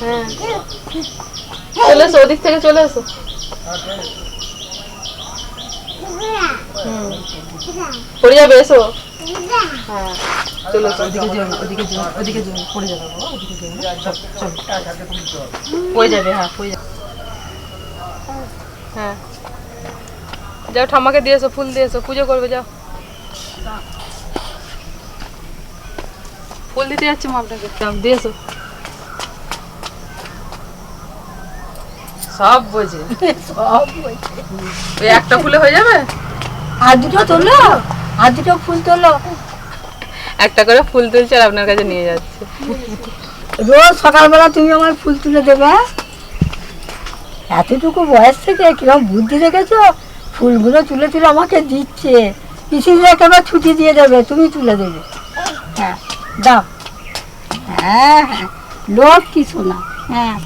হ্যাঁ চলে এসো ওদিক থেকে চলে এসো। পড়ে যাবে এসো। হ্যাঁ চলে এসো। ওদিকে যেও ওদিকে যেও ওদিকে যেও পড়ে যাবে বাবা, ওদিকে যেও। চল, চল। পড়ে যাবে হ্যাঁ পড়ে যাবে। হ্যাঁ। যাও ঠাম্মাকে দিয়ে এসো ফুল দিয়ে এসো পুজো করবে যাও। ফুল দিতে যাচ্ছি মা আপনাকে যাও, দিয়ে সব বোঝে সব। ওই একটা ফুলে হয়ে যাবে? আর দুটো তোলো আর দুটো ফুল তোলো একটা করে ফুল তুলছে আর আপনার কাছে নিয়ে যাচ্ছে। রোজ সকালবেলা তুমি আমার ফুল তুলে দেবে? হ্যাঁ? এতটুকু বয়স থেকে কীরকম বুদ্ধি রেখেছো? ফুলগুলো তুলে তুলে আমাকে দিচ্ছে। পিসিদের একেবারে ছুটি দিয়ে দেবে? তুমি তুলে দেবে। হ্যাঁ। দাও। হ্যাঁ হ্যাঁ লোক কি শোনা হ্যাঁ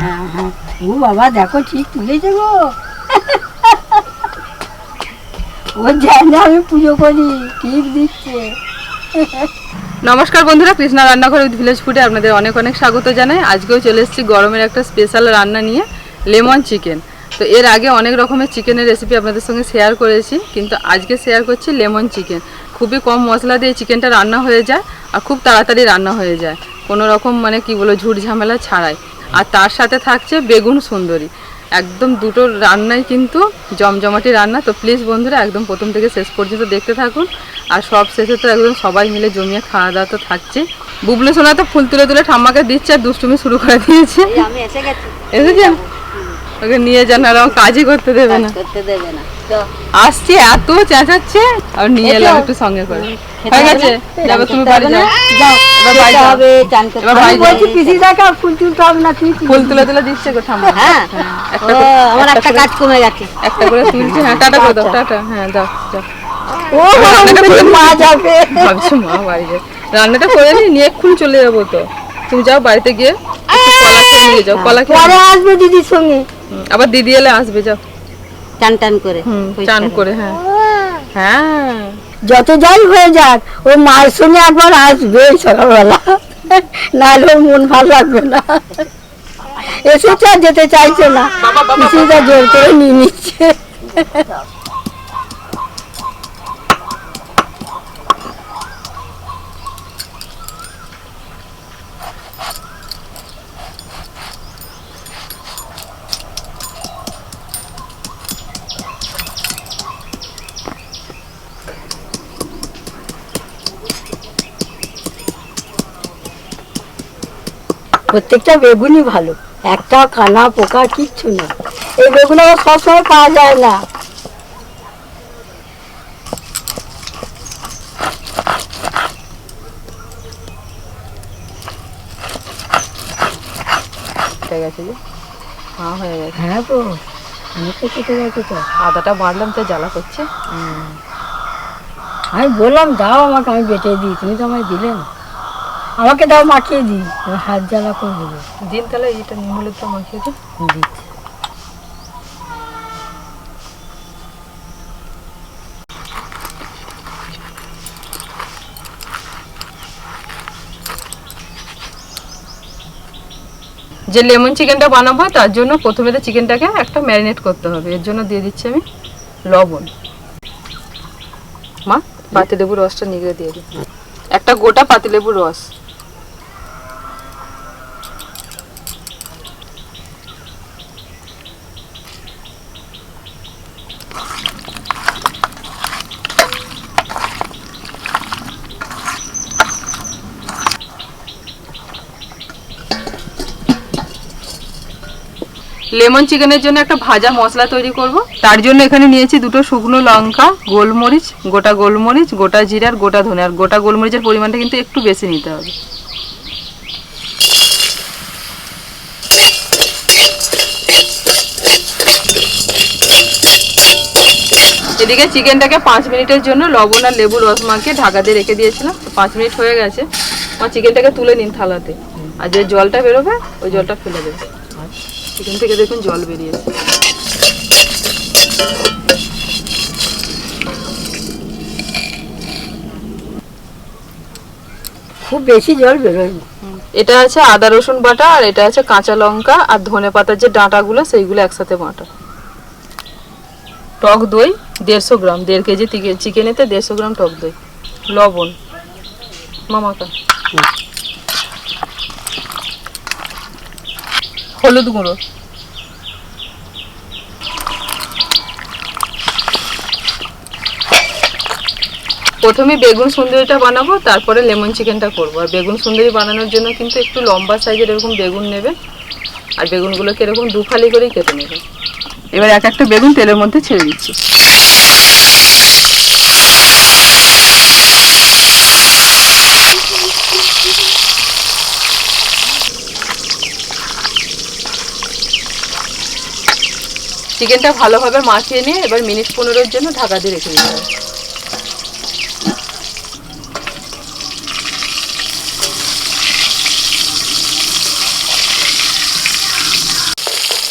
হ্যাঁ হ্যাঁ। ও বাবা, দেখো ঠিক তুলে দেবো ও জানে আমি পুজো করি, ঠিক দিচ্ছে। নমস্কার বন্ধুরা, কৃষ্ণা রান্নাঘর উইথ ভিলেজ ফুডে আপনাদের অনেক অনেক স্বাগত জানাই। আজকেও চলে এসেছি গরমের একটা স্পেশাল রান্না নিয়ে লেমন চিকেন তো এর আগে অনেক রকমের চিকেনের রেসিপি আপনাদের সঙ্গে শেয়ার করেছি কিন্তু আজকে শেয়ার করছি লেমন চিকেন খুবই কম মশলা দিয়ে চিকেনটা রান্না হয়ে যায় আর খুব তাড়াতাড়ি রান্না হয়ে যায়। কোনো রকম মানে কি বলো ঝুট ঝামেলা ছাড়াই। আর তার সাথে থাকছে বেগুন সুন্দরী। একদম দুটো রান্নাই কিন্তু জমজমাটি রান্না। তো প্লিজ বন্ধুরা একদম প্রথম থেকে শেষ পর্যন্ত দেখতে থাকুন। আর সব শেষে তো একদম সবাই মিলে জমিয়ে খাওয়া দাওয়া তো থাকছে। বুবলু সোনা তো ফুল তুলে তুলে ঠাম্মাকে দিচ্ছে আর দুষ্টুমি শুরু করে দিয়েছে। এসেছেন? ওকে নিয়ে যান আর আমার কাজই করতে দেবে না। করতে দেবে না। আসছে এত চেঁচাচ্ছে আর নিয়ে এলাম একটু সঙ্গে করে। হয়ে গেছে? যাবে তুমি বাড়ি যাও। যাও এবার বাড়ি যাও। চান করতে এবার বাড়ি বলছি পিসি দেখা ফুল তুলতে হবে না তুই ফুল তুলে তুলে দিচ্ছে গো ঠাম্মা হ্যাঁ একটা আমার একটা কাজ কমে গেছে। একটা করে তুলছে। হ্যাঁ টাটা করে দাও টাটা। হ্যাঁ দাও যাও। ও রান্নাটা করে মা যাবে। ভাবছি মা বাড়ি যাবে। রান্নাটা করে নি নিয়ে এক্ষুনি চলে যাব তো। তুমি যাও বাড়িতে গিয়ে। কলা নিয়ে যাও কলা খেয়ে পরে আসবে দিদির সঙ্গে। আবার দিদি এলে আসবে যাও। টান টান করে হুম চান করে হ্যাঁ। হ্যাঁ। যত যাই হয়ে যাক ও মার সঙ্গে একবার আসবে সকালবেলা। নাহলে ওর মন ভালো লাগবে না। এসেছে আর যেতে চাইছে না। পিসিটা জোর করে নিয়ে নিচ্ছে। প্রত্যেকটা বেগুনই ভালো। একটা কানা পোকা কিচ্ছু না। এই বেগুন আবার সবসময় পাওয়া যায় না। হয়ে গেছে যে? গেছে। তো অনেকটা কেটে গেছে তো। আদাটা বাড়লাম তো জ্বালা করছে। আমি বললাম দাও আমাকে আমি বেটে দিই। তুমি তো আমায় দিলে না। আমাকে দাও মাখিয়ে দিই। হাত জ্বালা করে দেবে দিন তাহলে নিমুলের তো মাখিয়ে দিই। দিচ্ছি। যে লেমন চিকেনটা বানাবো তার জন্য প্রথমে তো চিকেনটাকে একটা ম্যারিনেট করতে হবে। এর জন্য দিয়ে দিচ্ছি আমি লবণ। মা পাতিলেবুর রসটা নিগড়ে দিয়ে দিই। একটা গোটা পাতিলেবুর রস। লেমন চিকেনের জন্য একটা ভাজা মশলা তৈরি করব। তার জন্য এখানে নিয়েছি দুটো শুকনো লঙ্কা, গোলমরিচ, গোটা গোলমরিচ, গোটা জিরা আর গোটা ধনে। আর গোটা গোলমরিচের পরিমাণটা কিন্তু একটু বেশি নিতে হবে। এদিকে চিকেনটাকে পাঁচ মিনিটের জন্য লবণ আর লেবু রস মাখিয়ে ঢাকা দিয়ে রেখে দিয়েছিলাম। পাঁচ মিনিট হয়ে গেছে। আমার চিকেনটাকে তুলে নিন থালাতে। আর যে জলটা বেরোবে, ওই জলটা ফেলে দেবে। চিকেন থেকে দেখুন জল বেরিয়েছে। খুব বেশি জল বেরোয় এটা আছে আদা রসুন বাটা আর এটা আছে কাঁচা লঙ্কা আর ধনে পাতার যে ডাঁটাগুলো সেইগুলো একসাথে বাটা। টক দই দেড়শো গ্রাম দেড় কেজি চিকেনেতে দেড়শো গ্রাম টক দই। লবণ। মামাকা। হলুদ গুঁড়ো। প্রথমে বেগুন সুন্দরীটা বানাবো তারপরে লেমন চিকেনটা করব। আর বেগুন সুন্দরী বানানোর জন্য কিন্তু একটু লম্বা সাইজের এরকম বেগুন নেবে। আর বেগুনগুলোকে এরকম দু ফালি করেই কেটে নেবে। এবার এক একটা বেগুন তেলের মধ্যে ছেড়ে দিচ্ছি। চিকেনটা ভালোভাবে মাখিয়ে নিয়ে এবার মিনিট পনেরোর জন্য ঢাকা দিয়ে রেখে দিতে হবে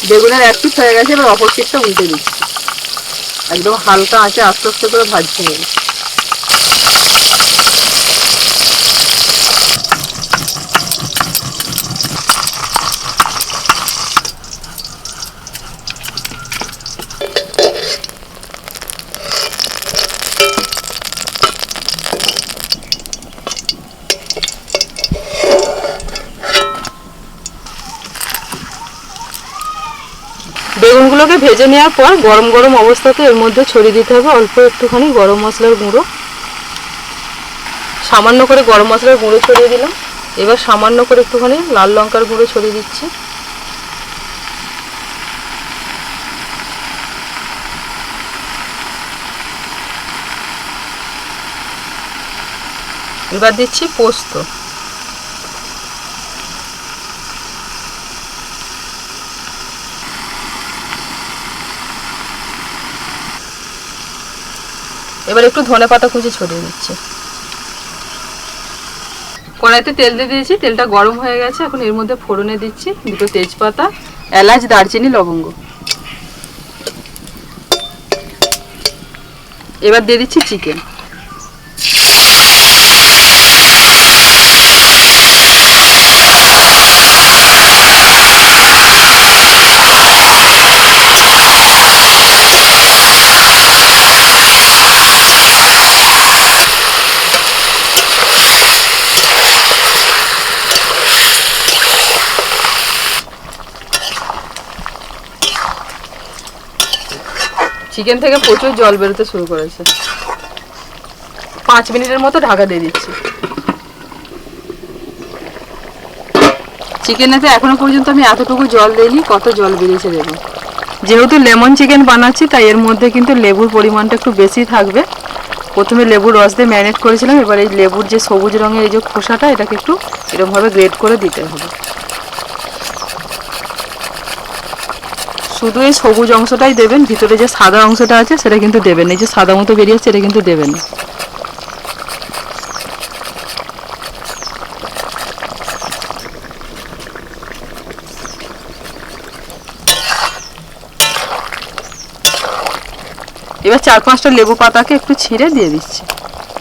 বেগুনের এক পিস হয়ে গেছে, এবার অপর পিসটা উল্টে দিচ্ছি। একদম হালকা আঁচে আস্তে আস্তে করে ভাজছে। হবে বেগুনগুলোকে ভেজে নেওয়ার পর গরম গরম অবস্থাতে এর মধ্যে ছড়িয়ে দিতে হবে অল্প একটুখানি গরম মশলার গুঁড়ো। সামান্য করে গরম মশলার গুঁড়ো ছড়িয়ে দিলাম। এবার সামান্য করে একটুখানি লাল লঙ্কার গুঁড়ো ছড়িয়ে দিচ্ছি। এবার দিচ্ছি পোস্ত। এবার একটু ধনে পাতা কুচি ছড়িয়ে দিচ্ছি। কড়াইতে তেল দিয়ে দিয়েছি, তেলটা গরম হয়ে গেছে, এখন এর মধ্যে ফোড়নে দিচ্ছি দুটো তেজপাতা, এলাচ, দারচিনি, লবঙ্গ। এবার দিয়ে দিচ্ছি চিকেন। চিকেন থেকে প্রচুর জল বেরোতে শুরু করেছে। পাঁচ মিনিটের মতো ঢাকা দিয়ে দিচ্ছি। চিকেনেতে এখনও পর্যন্ত আমি এতটুকু জল দিইনি, কত জল বেরিয়েছে দেখুন। যেহেতু লেমন চিকেন বানাচ্ছি, তাই এর মধ্যে কিন্তু লেবুর পরিমাণটা একটু বেশি থাকবে। প্রথমে লেবুর রস দিয়ে ম্যারিনেট করেছিলাম, এবার এই লেবুর যে সবুজ রঙের এই যে খোসাটা, এটাকে একটু এরকমভাবে গ্রেড করে দিতে হবে। শুধু এই সবুজ অংশটাই দেবেন, ভিতরে যে সাদা অংশটা আছে সেটা কিন্তু দেবেন। এই যে সাদা মতো বেরিয়েছে এটা কিন্তু দেবেন। এবার চার পাঁচটা লেবু পাতাকে একটু ছিঁড়ে দিয়ে দিচ্ছি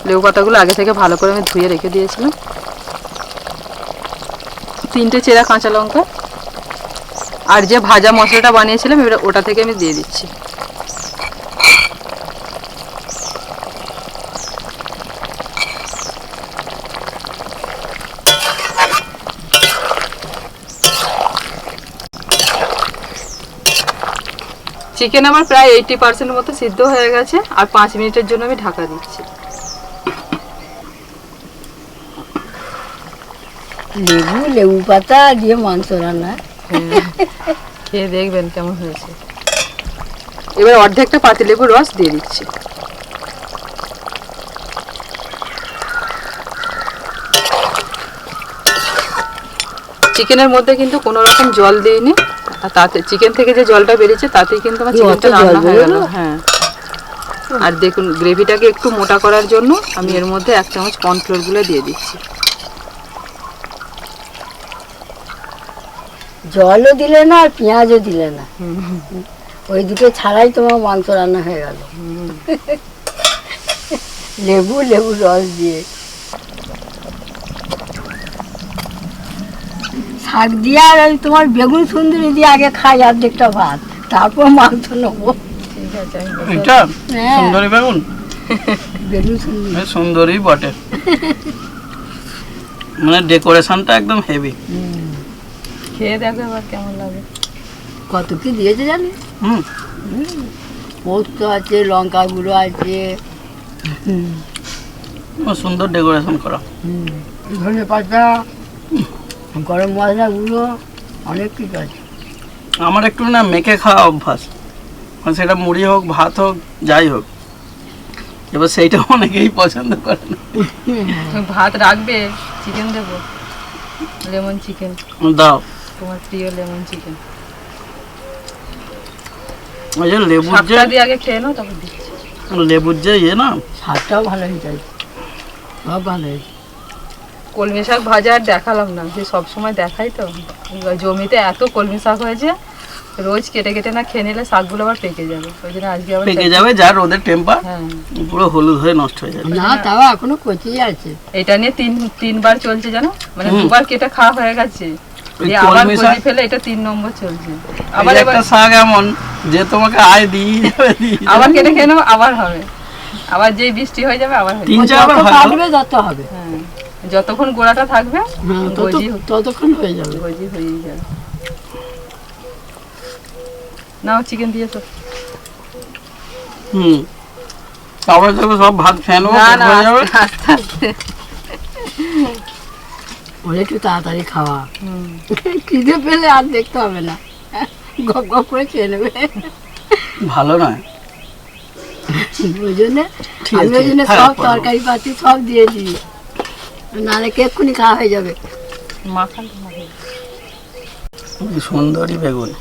লেবু পাতাগুলো আগে থেকে ভালো করে আমি ধুয়ে রেখে দিয়েছিলাম তিনটে চেরা কাঁচা লঙ্কা আর যে ভাজা মশলাটা বানিয়েছিলাম, এবার ওটা থেকে আমি দিয়ে দিচ্ছি। চিকেন আমার প্রায় এইটি পার্সেন্ট মতো সিদ্ধ হয়ে গেছে, আর পাঁচ মিনিটের জন্য আমি ঢাকা দিচ্ছি। লেবু লেবু পাতা দিয়ে মাংস রান্না। খেয়ে দেখবেন কেমন হয়েছে। এবার অর্ধেকটা পাতিলেবুর রস দিয়ে দিচ্ছি। চিকেনের মধ্যে কিন্তু কোনো রকম জল দিইনি। আর তাতে চিকেন থেকে যে জলটা বেরিয়েছে তাতেই কিন্তু আমার চিকেনটা রান্না হয়ে গেল হ্যাঁ। আর দেখুন গ্রেভিটাকে একটু মোটা করার জন্য আমি এর মধ্যে এক চামচ কর্নফ্লোরগুলো দিয়ে দিচ্ছি। জলও দিলে না আর পেঁয়াজও দিলে না। ওই দুটো ছাড়াই তোমার মাংস রান্না হয়ে গেল। লেবু লেবু রস দিয়ে। শাক দিয়ে আর ওই তোমার বেগুন সুন্দরী দিয়ে আগে খাই অর্ধেকটা ভাত তারপর মাংস নেব। ঠিক আছে আমি বলব। এটা হ্যাঁ। সুন্দরী বেগুন? বেগুন সুন্দরী। সুন্দরী বটে। মানে ডেকোরেশনটা একদম হেভি খেয়ে দেখো এবার কেমন লাগে। কত কি দিয়েছে জানি? হুম। পোস্ত আছে লঙ্কা গুঁড়ো আছে। সুন্দর ডেকোরেশন করা। ধনে পাতা গরম মশলা গুঁড়ো অনেক কিছু আছে। আমার একটু না মেখে খাওয়া অভ্যাস। মানে সেটা মুড়ি হোক ভাত হোক যাই হোক। এবার সেইটা অনেকেই পছন্দ করে না। ভাত রাখবে চিকেন দেবো লেমন চিকেন দাও। তোমার প্রিয় লেমন চিকেন। ওই যে লেবুর যে শাকটা দিয়ে আগে খেয়ে নাও তারপর দিচ্ছি। লেবুর যে ইয়ে না? স্বাদটাও ভালো হয়েছে সব ভালো হয়েছে কলমি শাক ভাজা আর দেখালাম না যে সব সময় দেখাই তো। জমিতে এত কলমি শাক হয়েছে রোজ কেটে কেটে না খেয়ে নিলে শাকগুলো আবার পেকে যাবে। ওই জন্য আজকে আবার পেকে যাবে যার রোদের টেম্পার হ্যাঁ। পুরো হলুদ হয়ে নষ্ট হয়ে যাবে। না তাও এখনও কচি আছে। এটা নিয়ে তিন তিনবার চলছে জানো? মানে দুবার কেটে খাওয়া হয়ে গেছে। আবার কলমি ফেলে এটা তিন নম্বর চলছে। আবার একটা শাক এমন যে তোমাকে আয় দিয়ে দিয়ে যাবে। আবার কেটে খেয়ে নেব আবার হবে। আবার যেই বৃষ্টি হয়ে যাবে আবার তিন চারবার যত হয় হবে। হ্যাঁ। যতক্ষণ গোড়াটা থাকবে হ্যাঁ ততক্ষণ হয়ে যাবে। গজি হয়েই যাবে। নাও চিকেন দিয়েছ হুম। তারপরে সব ভাত খেয়ে নেব না পেট না ভরে যাবে। আস্তে আস্তে। ওরা একটু তাড়াতাড়ি খাওয়া। খিদে পেলে আর দেখতে হবে না। গপ গপ করে খেয়ে নেবে। ভালো নয়। ওই জন্যে আমি ওই জন্য সব তরকারি পাতি সব দিয়ে দিই। নাহলে কেক্ষুনি খাওয়া হয়ে যাবে? সুন্দরী বেগুন।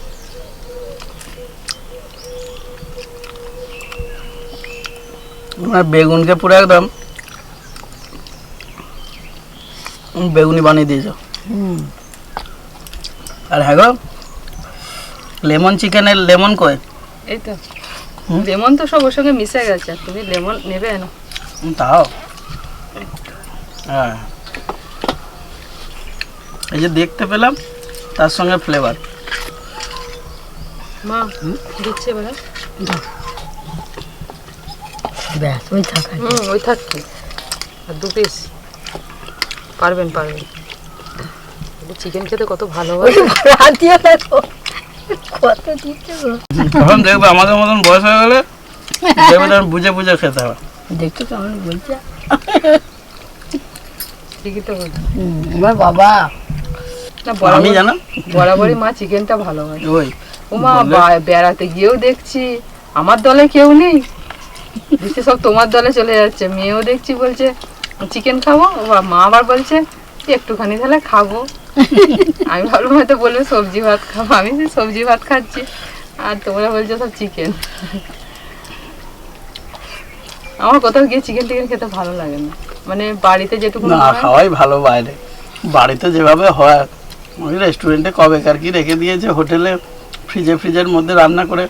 বেগুনকে পুরো একদম বেগুনি বানিয়ে দিয়েছ আর হ্যাঁ গো লেমন চিকেনের লেমন কয় এই তো। লেমন তো সব ওর সঙ্গে মিশে গেছে তুমি লেমন নেবে না। তাও? হ্যাঁ। এই যে দেখতে পেলাম তার সঙ্গে ফ্লেভার মা দিচ্ছে এবারে ব্যাস ওই থাকা ওই থাকছে আর দু পিস পারবেন পারবেন। চিকেন খেতে কত ভালো দেখো কত দিচ্ছে তখন দেখবে আমাদের মতন বয়স হয়ে গেলে দেখবে তখন বুঝে বুঝে খেতে হবে দেখছ কেমন বলছে? ঠিকই তো বলছি। আমার বাবা। আমি জানো? বরাবরই মা চিকেনটা ভালো হয় ওই ও মা বেড়াতে গিয়েও দেখছি আমার দলে কেউ নেই। সব তোমার দলে চলে যাচ্ছে মেয়েও দেখছি বলছে চিকেন খাব? বা- মা আবার বলছে একটুখানি তাহলে খাব। আমি ভাবলাম হয়তো বলবে সবজি ভাত খাব। আমি সবজি ভাত খাচ্ছি আর তোমরা বলছো সব চিকেন আমার কোথাও গিয়ে চিকেন টিকেন খেতে ভালো লাগে না। মানে বাড়িতে যেটুকু না খাওয়াই ভালো বাইরে। বাড়িতে যেভাবে হয় ওই রেস্টুরেন্টে কবেকার কি রেখে দিয়েছে হোটেলে ফ্রিজে ফ্রিজের মধ্যে রান্না করে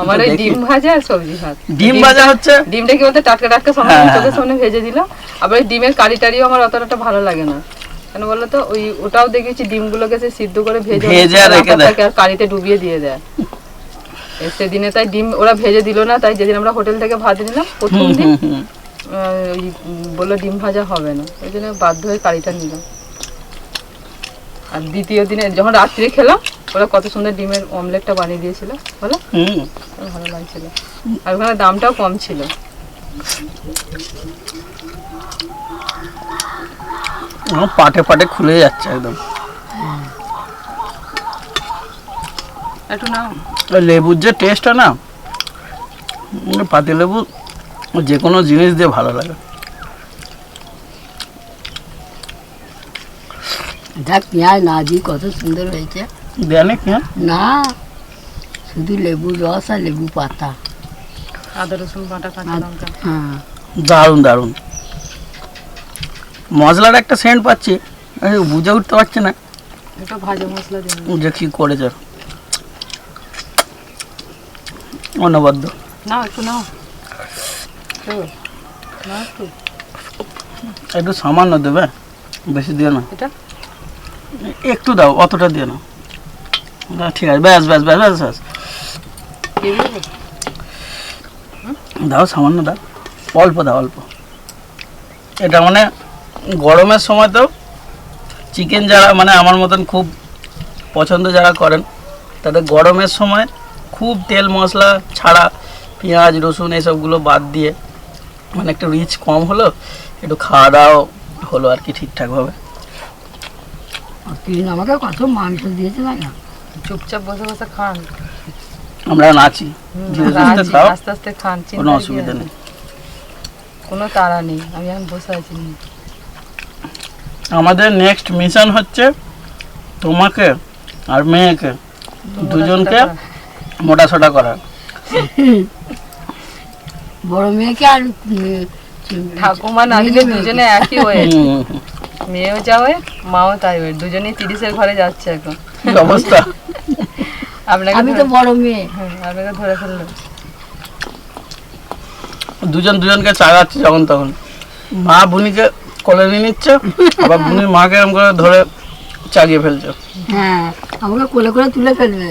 আমার ডিম ভাজা আর সবজি ভাত। ডিম ভাজা হচ্ছে? ডিমটা কি বলতে টাটকা টাটকা সামনে হ্যাঁ, চোখের হ্যাঁ। সামনে ভেজে দিল আবার ডিমের কারি টারিও আমার অতটা ভালো লাগে না। কেন বলো তো ওই ওটাও দেখেছি ডিমগুলোকে সে সিদ্ধ করে ভেজে ভেজে রেখে দেয়। আর কারিতে ডুবিয়ে দিয়ে দেয়। সেদিনে তাই ডিম ওরা ভেজে দিল না তাই যেদিন আমরা হোটেল থেকে ভাত নিলাম প্রথম দিন ওই বলল ডিম ভাজা হবে না। ওই জন্য বাধ্য হয়ে কারিটা নিলাম। আর দ্বিতীয় দিনে যখন রাত্রে খেলাম ওরা কত সুন্দর ডিমের অমলেটটা বানিয়ে দিয়েছিল বলো? হুম। ভালো লাগছিল। আর ওখানে দামটাও কম ছিল। পাটে পাটে খুলে যাচ্ছে একদম। একটু না ওই লেবুর যে টেস্টটা না পাতি লেবু যে কোনো জিনিস দিয়ে ভালো লাগে। দেখ পেঁয়াজ না দিয়ে কত সুন্দর হয়েছে। দেয় নাকি হ্যাঁ না শুধু লেবুর রস আর লেবু পাতা আদা রসুন বাটা কাঁচা লঙ্কা হ্যাঁ দারুণ দারুণ মশলার একটা সেন্ট পাচ্ছি। বুঝে উঠতে পারছি না। এটা ভাজা মশলা দিন যে কি করেছে অনবদ্য। নাও একটু নাও। একটু। একটু সামান্য দেবে বেশি দিও না। এটা? একটু দাও অতটা দিয়ে নাও না, ঠিক আছে ব্যাস ব্যাস ব্যাস ব্যাস ব্যাস। দাও সামান্য দাও। অল্প দাও অল্প। এটা মানে গরমের সময় তো চিকেন যারা মানে আমার মতন খুব পছন্দ যারা করেন তাদের গরমের সময় খুব তেল মশলা ছাড়া পেঁয়াজ রসুন এসবগুলো বাদ দিয়ে মানে একটু রিচ কম হলো একটু খাওয়া দাওয়া হলো আর কি ঠিকঠাকভাবে। আমাকে কত মাংস দিয়েছে না চুপচাপ বসে বসে খান। আমরা নাচি আস্তে আস্তে খান কোনো অসুবিধা নেই। কোনো তাড়া নেই আমি এখন বসে আছি। আমাদের নেক্সট মিশন হচ্ছে তোমাকে আর মেয়েকে দুজনকে মোটা সোটা করা। বড় মেয়েকে আর ঠাকুমা নাচলে দুজনে একই হয়ে মেয়েও যা হয়ে মাও তাই হয়ে দুজনেই তিরিশের ঘরে যাচ্ছে এখন। অবস্থা? আমি তো বড় মেয়ে। আপনাকে ধরে ফেলল দুজন দুজনকে চাগাচ্ছে যখন তখন। মা বুনিকে কোলে নিয়ে নিচ্ছে আবার বুনির মাকে এরকম করে ধরে চাগিয়ে ফেলছে। হ্যাঁ আমাকে কোলে করে তুলে ফেলবে।